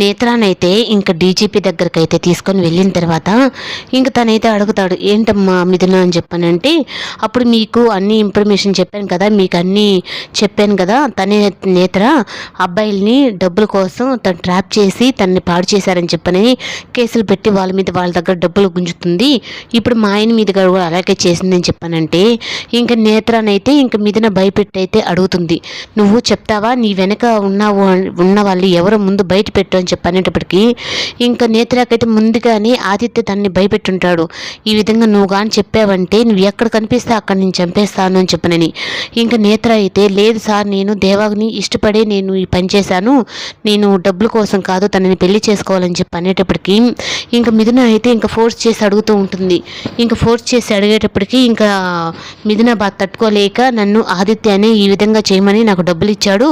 నేత్రానైతే ఇంకా డీజీపీ దగ్గరికి అయితే తీసుకొని వెళ్ళిన తర్వాత ఇంక తనైతే అడుగుతాడు ఏంటమ్మా మిథున అని చెప్పానంటే అప్పుడు మీకు అన్ని ఇన్ఫర్మేషన్ చెప్పాను కదా మీకు అన్నీ చెప్పాను కదా తనే నేత్ర అబ్బాయిల్ని డబ్బుల కోసం తను ట్రాప్ చేసి తనని పాడు చేశారని చెప్పని కేసులు పెట్టి వాళ్ళ మీద వాళ్ళ దగ్గర డబ్బులు గుంజుతుంది. ఇప్పుడు మా ఆయన మీద కూడా అలాగే చేసిందని చెప్పానంటే ఇంకా నేత్రానైతే ఇంక మిథున భయపెట్టి అయితే అడుగుతుంది. నువ్వు చెప్తావా? నీ వెనక ఉన్న ఉన్న వాళ్ళు ఎవరు? ముందు బయట పెట్టు అని చెప్పనేటప్పటికీ ఇంకా నేత్రాకైతే ముందుగానే ఆదిత్య తనని భయపెట్టుంటాడు. ఈ విధంగా నువ్వు కానీ చెప్పావంటే నువ్వు ఎక్కడ కనిపిస్తే అక్కడ నేను చంపేస్తాను అని చెప్పనని. ఇంకా నేత్ర అయితే లేదు సార్ నేను దేవాగ్ని ఇష్టపడే నేను ఈ పని చేశాను. నేను డబ్బుల కోసం కాదు తనని పెళ్ళి చేసుకోవాలని చెప్పి అనేటప్పటికీ ఇంకా మిథున అయితే ఇంకా ఫోర్స్ చేసి అడుగుతూ ఉంటుంది. ఇంకా ఫోర్స్ చేసి అడిగేటప్పటికి ఇంకా మిథున బా తట్టుకోలేక నన్ను ఆదిత్యనే ఈ విధంగా చేయమని నాకు డబ్బులు ఇచ్చాడు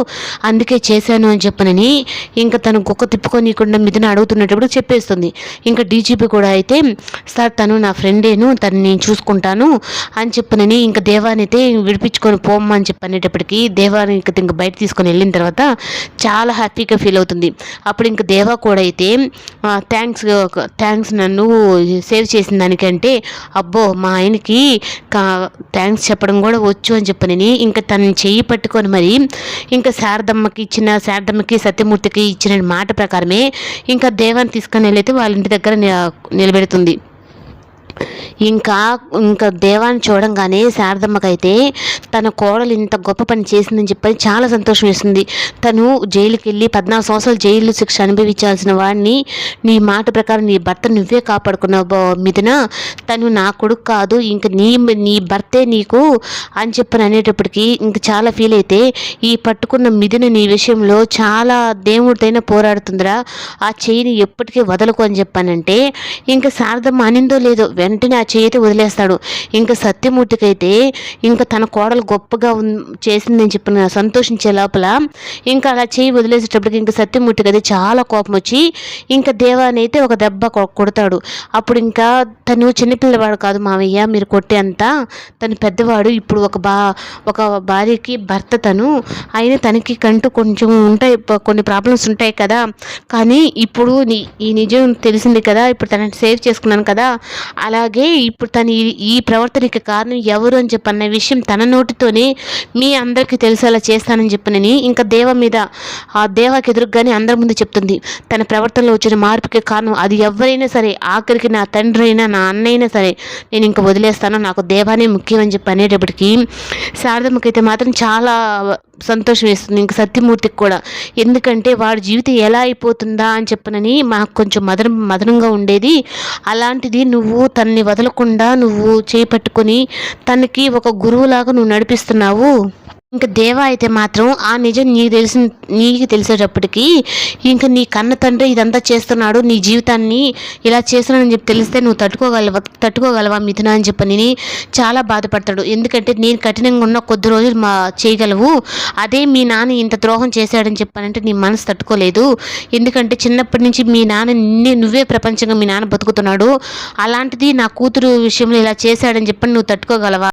అందుకే చేశాను అని చెప్పనని ఇంకా తను కుక్క తిప్పుకోనికుండా మిథున అడుగుతున్నప్పుడు చెప్పేస్తుంది. ఇంకా డీజీపీ కూడా అయితే సార్ తను నా ఫ్రెండేను తను నేను చూసుకుంటాను అని చెప్పనని ఇంకా దేవాని అయితే విడిపించుకొని పోమ్మా అని చెప్పి అనేటప్పటికి దేవాని ఇంకా ఇంకా బయట తీసుకొని వెళ్ళిన తర్వాత చాలా హ్యాపీగా ఫీల్ అవుతుంది. అప్పుడు ఇంకా దేవా కూడా అయితే థ్యాంక్స్ థ్యాంక్స్ నన్ను సేవ్ చేసిన దానికంటే అబ్బో మా ఆయనకి కా థ్యాంక్స్ చెప్పడం కూడా వచ్చు అని చెప్పనని ఇంకా తనని చెయ్యి పట్టుకొని మరి ఇంకా శారదమ్మకి ఇచ్చిన శారదమ్మకి సత్యమూర్తికి ఇచ్చిన మాట ప్రకారమే ఇంకా దేవాన్ని తీసుకొని వెళ్ళైతే వాళ్ళ ఇంటి దగ్గర నిలబెడుతుంది. ఇంకా ఇంకా దేవాన్ని చూడంగానే శారదమ్మకైతే తన కోడలు ఇంత గొప్ప పని చేసిందని చెప్పని చాలా సంతోషం వేస్తుంది. తను జైలుకి వెళ్ళి పద్నాలుగు సంవత్సరాలు జైలు శిక్ష అనుభవించాల్సిన వాడిని నీ మాట ప్రకారం నీ భర్త నువ్వే కాపాడుకున్నావు మిథున. తను నా కొడుకు కాదు ఇంక నీ నీ భర్తే నీకు అని చెప్పని అనేటప్పటికీ ఇంక చాలా ఫీల్ అయితే ఈ పట్టుకున్న మిథున నీ విషయంలో చాలా దేవుడితోనే పోరాడుతుందిరా. ఆ చెయ్యిని ఎప్పటికీ వదలకు అని చెప్పానంటే ఇంకా శారదమ్మ అనిందో లేదో వెంటనే ఆ చేతి వదిలేస్తాడు. ఇంకా సత్యమూర్తికైతే ఇంకా తన కోడలు గొప్పగా చేసిందని చెప్పిన సంతోషించే లోపల ఇంకా అలా చేయి వదిలేసేటప్పటికి ఇంకా సత్యమూర్తికి అయితే చాలా కోపం వచ్చి ఇంకా దేవాని అయితే ఒక దెబ్బ కొడతాడు. అప్పుడు ఇంకా తను చిన్నపిల్లవాడు కాదు మావయ్య మీరు కొట్టేంత తను పెద్దవాడు. ఇప్పుడు ఒక బా ఒక భార్యకి భర్త తను. అయినా తనకి కంటూ కొంచెం ఉంటాయి కొన్ని ప్రాబ్లమ్స్ ఉంటాయి కదా. కానీ ఇప్పుడు ఈ నిజం తెలిసింది కదా ఇప్పుడు తనని సేవ్ చేసుకున్నాను కదా. అలాగే ఇప్పుడు తను ఈ ప్రవర్తనకి కారణం ఎవరు అని చెప్పి అన్న విషయం తన నోటితోనే మీ అందరికీ తెలిసేలా చేస్తానని చెప్పనని ఇంకా దేవ మీద ఆ దేవకి ఎదురుగానే అందరి ముందు చెప్తుంది. తన ప్రవర్తనలో వచ్చిన మార్పుకి కారణం అది ఎవరైనా సరే ఆఖరికి నా తండ్రి అయినా నా అన్న అయినా సరే నేను ఇంకా వదిలేస్తాను. నాకు దేవానే ముఖ్యం అని చెప్పి అనేటప్పటికీ శారదమ్మకైతే మాత్రం చాలా సంతోషం వేస్తుంది. ఇంక సత్యమూర్తికి కూడా. ఎందుకంటే వాడి జీవితం ఎలా అయిపోతుందా అని చెప్పనని మాకు కొంచెం మదన మదనంగా ఉండేది. అలాంటిది నువ్వు తనని వదలకుండా నువ్వు చేపట్టుకొని తనకి ఒక గురువులాగా నువ్వు నడిపిస్తున్నావు. ఇంకా దేవ అయితే మాత్రం ఆ నిజం నీకు తెలిసిన నీకు తెలిసేటప్పటికి ఇంకా నీ కన్న తండ్రి ఇదంతా చేస్తున్నాడు నీ జీవితాన్ని ఇలా చేస్తున్నాడని చెప్పి తెలిస్తే నువ్వు తట్టుకోగలవా తట్టుకోగలవా మిథున అని చెప్పని చాలా బాధపడతాడు. ఎందుకంటే నేను కఠినంగా ఉన్న కొద్ది రోజులు మా చేయగలవు అదే మీ నాన్న ఇంత ద్రోహం చేశాడని చెప్పానంటే నీ మనసు తట్టుకోలేదు. ఎందుకంటే చిన్నప్పటి నుంచి మీ నాన్న నిన్నే నువ్వే ప్రపంచంగా మీ నాన్న బతుకుతున్నాడు. అలాంటిది నా కూతురు విషయంలో ఇలా చేశాడని చెప్పని నువ్వు తట్టుకోగలవా?